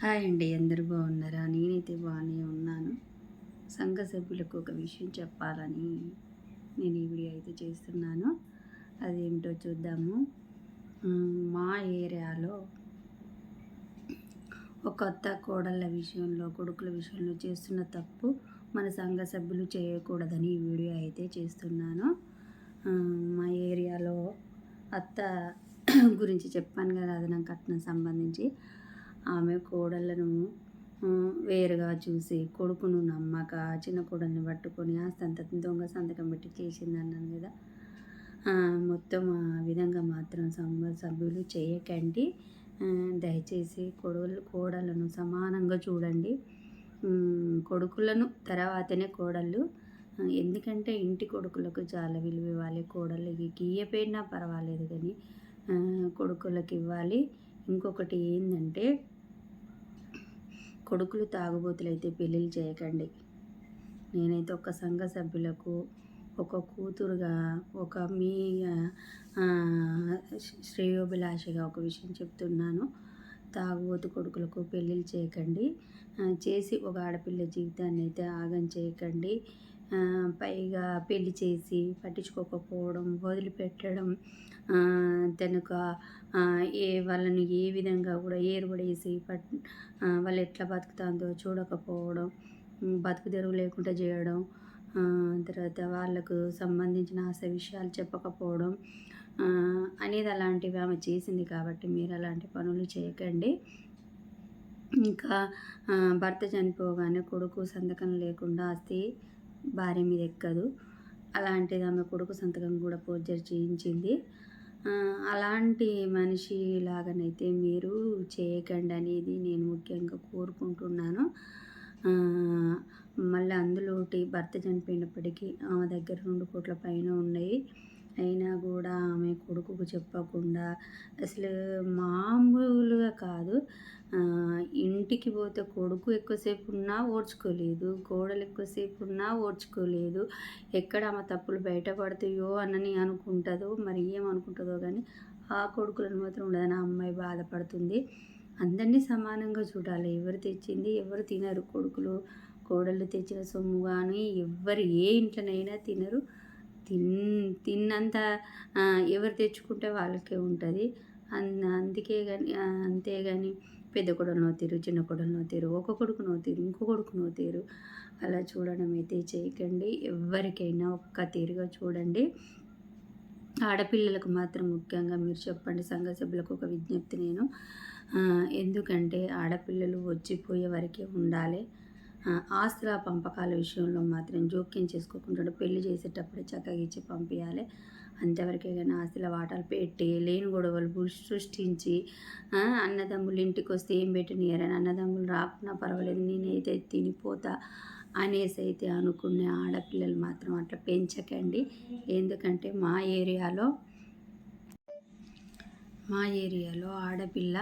Hi అండి అందరూ బాగున్నారా? నేనైతే బాగానే ఉన్నాను. సంఘ సభ్యులకు ఒక విషయం చెప్పాలని నేను ఈ వీడియో అయితే చేస్తున్నాను. అదేమిటో చూద్దాము. మా ఏరియాలో ఒక కొత్త కోడళ్ళ విషయంలో కొడుకుల విషయంలో చేస్తున్న తప్పు మన సంఘ సభ్యులు చేయకూడదని ఈ వీడియో అయితే చేస్తున్నాను. మా ఏరియాలో అత్త గురించి చెప్పాను కదా అది నాకు కట్నం సంబంధించి. ఆమె కోడళ్ళను వేరుగా చూసి కొడుకును నమ్మక చిన్న కోడల్ని పట్టుకొని ఆ సంత దొంగ సంతకం పెట్టి చేసింది అన్నాను కదా మొత్తం ఆ విధంగా మాత్రం సంఘ సభ్యులు చేయకండి. దయచేసి కొడలు కోడలను సమానంగా చూడండి. కొడుకులను తర్వాతనే కోడళ్ళు. ఎందుకంటే ఇంటి కొడుకులకు చాలా విలువ ఇవ్వాలి. కోడళ్ళకి గీయపోయినా పర్వాలేదు కానీ కొడుకులకి కొడుకులకు ఇవ్వాలి. ఇంకొకటి ఏంటంటే కొడుకులు తాగుబోతులైతే పెళ్ళిళ్ళు చేయకండి. నేనైతే ఒక సంఘ సభ్యులకు ఒక కూతురుగా ఒక మీ శ్రేయోభిలాషగా శ్రేయోభిలాషిగా ఒక విషయం చెప్తున్నాను. తాగుబోతు కొడుకులకు పెళ్ళిళ్ళు చేయకండి. చేసి ఒక ఆడపిల్ల జీవితాన్ని అయితే ఆగం చేయకండి. పైగా పెళ్ళి చేసి పట్టించుకోకపోవడం వదిలిపెట్టడం ఆ, ఏ వాళ్ళని ఏ విధంగా కూడా ఏర్పడేసి పట్ వాళ్ళు ఎట్లా బతుకుతుందో చూడకపోవడం బతుకు తెరువు లేకుండా చేయడం తర్వాత వాళ్ళకు సంబంధించిన ఆశ విషయాలు చెప్పకపోవడం అనేది అలాంటివి ఆమె చేసింది కాబట్టి మీరు అలాంటి పనులు చేయకండి. ఇంకా భర్త చనిపోగానే కొడుకు సంతకం లేకుండా ఆస్తి భార్య మీద ఎక్కదు. అలాంటిది ఆమె కొడుకు సంతకం కూడా పోర్జర్ చేయించింది. అలాంటి మనిషి లాగానైతే మీరు చేయకండి అనేది నేను ముఖ్యంగా కోరుకుంటున్నాను. మళ్ళీ అందులోటి భర్త చనిపోయినప్పటికీ ఆమె దగ్గర రెండు కోట్ల పైన ఉన్నాయి. అయినా కూడా ఆమె కొడుకుకు చెప్పకుండా అసలు మామూలుగా కాదు. ఇంటికి పోతే కొడుకు ఎక్కువసేపు ఉన్నా ఓడ్చుకోలేదు కోడలు ఎక్కువసేపు ఉన్నా ఓడ్చుకోలేదు ఎక్కడ ఆమె తప్పులు బయటపడతాయో అనని అనుకుంటుందో మరి ఏమనుకుంటుందో కానీ ఆ కొడుకులను మాత్రం ఉండదని అమ్మాయి బాధపడుతుంది. అందరినీ సమానంగా చూడాలి. ఎవరు తెచ్చింది ఎవరు తినరు కొడుకులు. కోడళ్ళు తెచ్చిన సొమ్ము కానీ ఎవరు ఏ ఇంట్లోనైనా తినరు. తిన్ తిన్నంత ఎవరు తెచ్చుకుంటే వాళ్ళకే ఉంటుంది. అన్ అందుకే కానీ అంతే కానీ పెద్ద కొడలు నోతీరు చిన్న కొడలు నోతీరు ఒక కొడుకు నోతీరు ఇంకో కొడుకు నోతీరు. అలా చూడడం అయితే చేయకండి. ఎవరికైనా ఒక్క తీరుగా చూడండి. ఆడపిల్లలకు మాత్రం ముఖ్యంగా మీరు చెప్పండి సంఘ సభ్యులకు ఒక విజ్ఞప్తి నేను. ఎందుకంటే ఆడపిల్లలు వచ్చిపోయే వరకే ఉండాలి. ఆస్తుల పంపకాల విషయంలో మాత్రం జోక్యం చేసుకోకుండా పెళ్ళి చేసేటప్పుడు చక్కగా ఇచ్చి పంపించాలి అంతవరకే కానీ ఆస్తుల వాటాలు పెట్టి లేని గొడవలు సృష్టించి అన్నదమ్ములు ఇంటికి వస్తే ఏం పెట్టినారని అన్నదమ్ములు రాకున్నా పర్వాలేదు నేనైతే తినిపోతా అనేసి అయితే అనుకునే ఆడపిల్లలు మాత్రం అట్లా పెంచకండి. ఎందుకంటే మా ఏరియాలో మా ఏరియాలో ఆడపిల్ల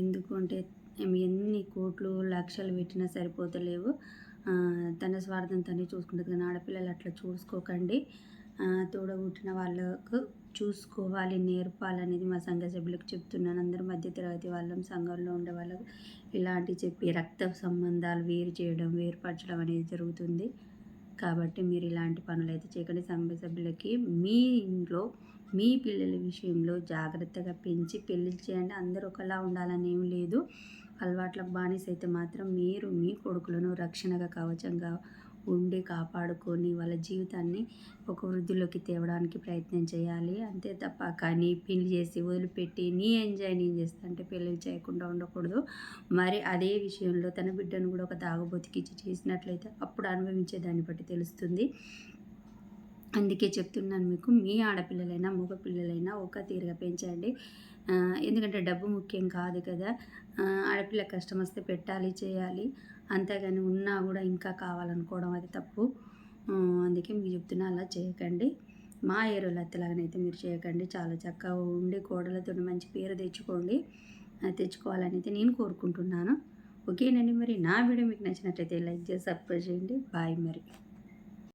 ఎందుకు అంటే ఎన్ని కోట్లు లక్షలు పెట్టినా సరిపోతలేవు. తన స్వార్థం తనే చూసుకుంటుంది కానీ ఆడపిల్లలు అట్లా చూసుకోకండి. తోడగుట్టిన తోడబుట్టిన వాళ్ళకు చూసుకోవాలి నేర్పాలనేది మా సంఘ సభ్యులకు చెప్తున్నాను. అందరు మధ్య తరగతి వాళ్ళం సంఘంలో ఉండే వాళ్ళకు ఇలాంటి చెప్పి రక్త సంబంధాలు వేరు చేయడం వేరుపరచడం అనేది జరుగుతుంది. కాబట్టి మీరు ఇలాంటి పనులు అయితే చేయకండి. సంఘ సభ్యులకి మీ ఇంట్లో మీ పిల్లల విషయంలో జాగ్రత్తగా పెంచి పెళ్ళి చేయండి. అందరూ ఒకలా ఉండాలని ఏం లేదు. అలవాట్లకు బానిస అయితే మాత్రం మీరు మీ కొడుకులను రక్షణగా కవచంగా ఉండి కాపాడుకొని వాళ్ళ జీవితాన్ని ఒక వృద్ధిలోకి తేవడానికి ప్రయత్నం చేయాలి. అంతే తప్ప కానీ పెళ్ళి చేసి వదిలిపెట్టి నీ ఎంజాయ్ నేను చేస్తా అంటే పెళ్ళి చేయకుండా ఉండకూడదు. మరి అదే విషయంలో తన బిడ్డను కూడా ఒక తాగుబోతికిచ్చి చేసినట్లయితే అప్పుడు అనుభవించే దాన్ని బట్టి తెలుస్తుంది. అందుకే చెప్తున్నాను మీకు మీ ఆడపిల్లలైనా మగ పిల్లలైనా ఒక తీరుగా పెంచండి. ఎందుకంటే డబ్బు ముఖ్యం కాదు కదా. ఆడపిల్ల కష్టం వస్తే పెట్టాలి చేయాలి. అంతేగాని ఉన్నా కూడా ఇంకా కావాలనుకోవడం అది తప్పు. అందుకే మీకు చెప్తున్నా అలా చేయకండి. మా ఏరియాలో అత్తలాగనైతే మీరు చేయకండి. చాలా చక్కగా ఉండి కోడలతో మంచి పేరు తెచ్చుకోండి. తెచ్చుకోవాలని అయితే నేను కోరుకుంటున్నాను. ఓకేనండి మరి నా వీడియో మీకు నచ్చినట్లయితే లైక్ చేసి సబ్స్క్రైబ్ చేయండి. బాయ్ మరి.